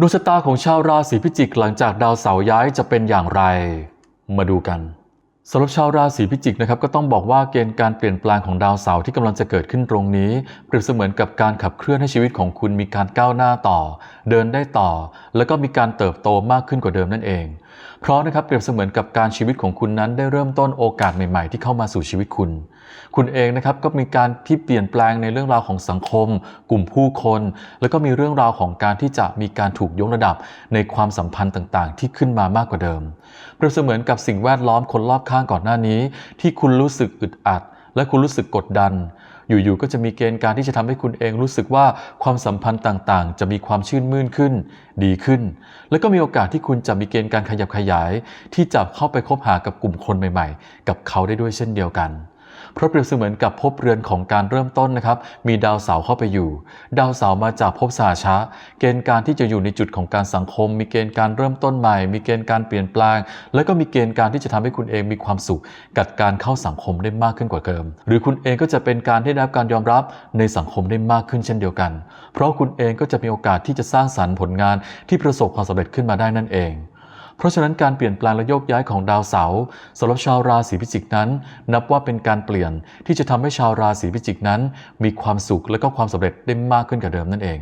ดวงชะตาของชาวราศีพิจิกหลังจากดาวเสาร์ย้ายจะเป็นอย่างไร มาดูกัน สำหรับชาวราศีพิจิกนะครับก็ต้องบอกว่าเกณฑ์การเปลี่ยนแปลงของดาวเสาร์ที่กำลังจะเกิดขึ้นตรงนี้ เปรียบเสมือนกับการขับเคลื่อนให้ชีวิตของคุณมีการก้าวหน้าต่อ เดินได้ต่อ แล้วก็มีการเติบโตมากขึ้นกว่าเดิมนั่นเอง เพราะนะครับเปรียบเสมือนกับการชีวิตของคุณนั้นได้เริ่มต้นโอกาสใหม่ ๆ ที่เข้ามาสู่ชีวิตคุณ คุณเองนะครับก็มีการที่เปลี่ยนแปลงในเรื่องราวของสังคม กลุ่มผู้คน แล้วก็มีเรื่องราวของการที่จะมีการถูกยกระดับในความสัมพันธ์ต่างๆ ที่ขึ้นมามากกว่าเดิม เปรียบเสมือนกับสิ่งแวดล้อมคนรอบข้างก่อนหน้านี้ ที่คุณรู้สึกอึดอัด และคุณรู้สึกกดดัน อยู่ๆก็จะมีเกณฑ์การที่จะทำให้คุณเองรู้สึกว่าความสัมพันธ์ต่างๆ จะมีความชื่นมื่นขึ้น ดีขึ้น แล้วก็มีโอกาสที่คุณจะมีเกณฑ์การขยับขยาย ที่จะเข้าไปคบหากับกลุ่มคนใหม่ ๆ กับเขาได้ด้วยเช่นเดียวกัน เพราะเปรียบเสมือนกับภพเรือนของการเริ่มต้นนะครับ มีดาวเสาเข้าไปอยู่ ดาวเสามาจากภพสาชะเกณฑ์การที่จะอยู่ในจุดของการสังคม มีเกณฑ์การเริ่มต้นใหม่ มีเกณฑ์การเปลี่ยนแปลง แล้วก็มีเกณฑ์การที่จะทำให้คุณเองมีความสุข กับการเข้าสังคมได้มากขึ้นกว่าเดิม หรือคุณเองก็จะเป็นการได้รับการยอมรับในสังคมได้มากขึ้นเช่นเดียวกัน เพราะคุณเองก็จะมีโอกาสที่จะสร้างสรรค์ผลงานที่ประสบความสำเร็จขึ้นมาได้นั่นเอง เพราะฉะนั้นการเปลี่ยนแปลงและโยกย้ายของดาวเสาร์สำหรับชาวราศีพิจิกนั้น นับว่าเป็นการเปลี่ยนที่จะทำให้ชาวราศีพิจิกนั้น มีความสุขและก็ความสำเร็จได้มากขึ้นกว่าเดิมนั่นเอง